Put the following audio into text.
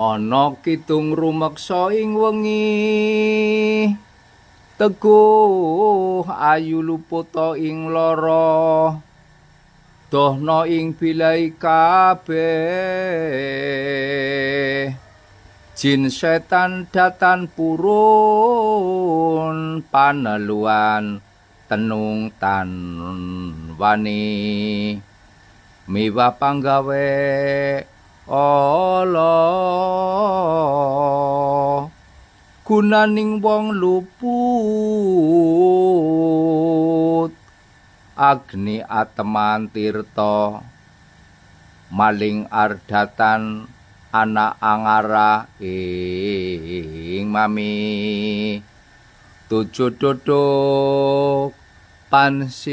ana kidung rumeksa ing wengi. Teguh ayu luputa ing lara. Dohna ing bilai kabeh. Jin setan datan purun paneluan tenung tan wani miwa panggawe gunaning wong luput agni ateman tirta maling ardatan anak angara ing mami. Tujuh duduk pansirno